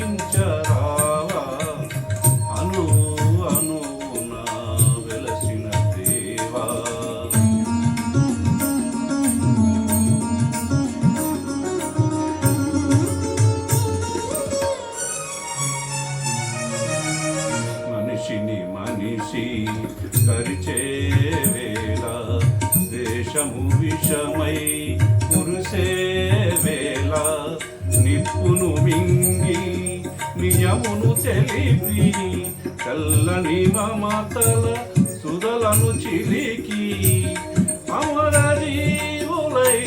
మము నడిపించరావా అను అనున వెలసిన దేవా. మనిషిని మనిషి కరిచే వేళ దేశము విషమై కురిసే వేళ నిప్పును మింగి నియమును తెలిపి చల్లని మమతల సుధలను చిలికి అమర జీవులై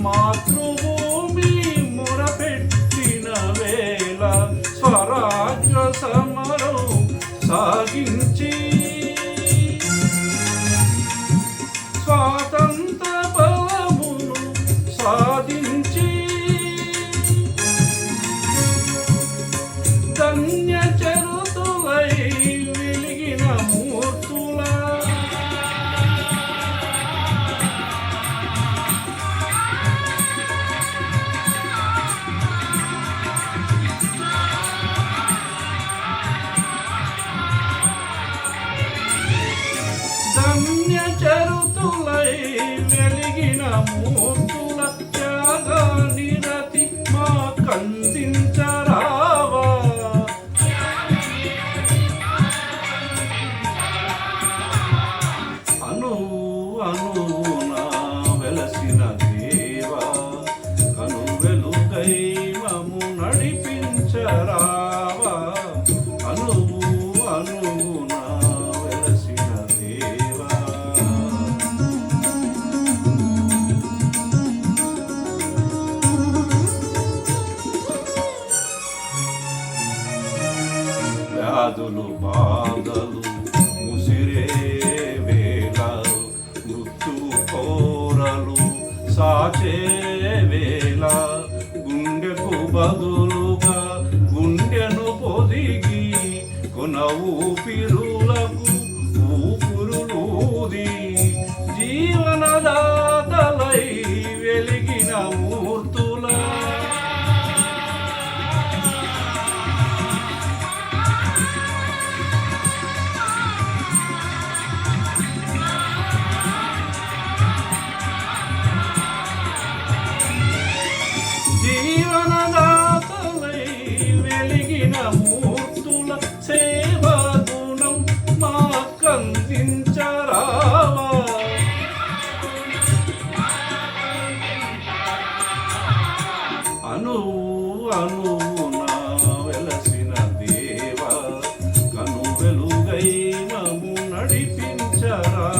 মাত্র చరుతులై వెలిగిన మూర్తుల త్యాగ నిరతి మా కందించరావా. అను అనున వెలసిన దేవా కను వెలుగై మము వ్యాధులు బాధలు ముసిరే వేళ మృత్యు కోరలు సాచే వేళ. గుండెకు బదులుగా గుండెను పొదిగి కొన ఊపిరు అనువు నా వెలసిన దేవ కను వెలుగై నడిపించరా.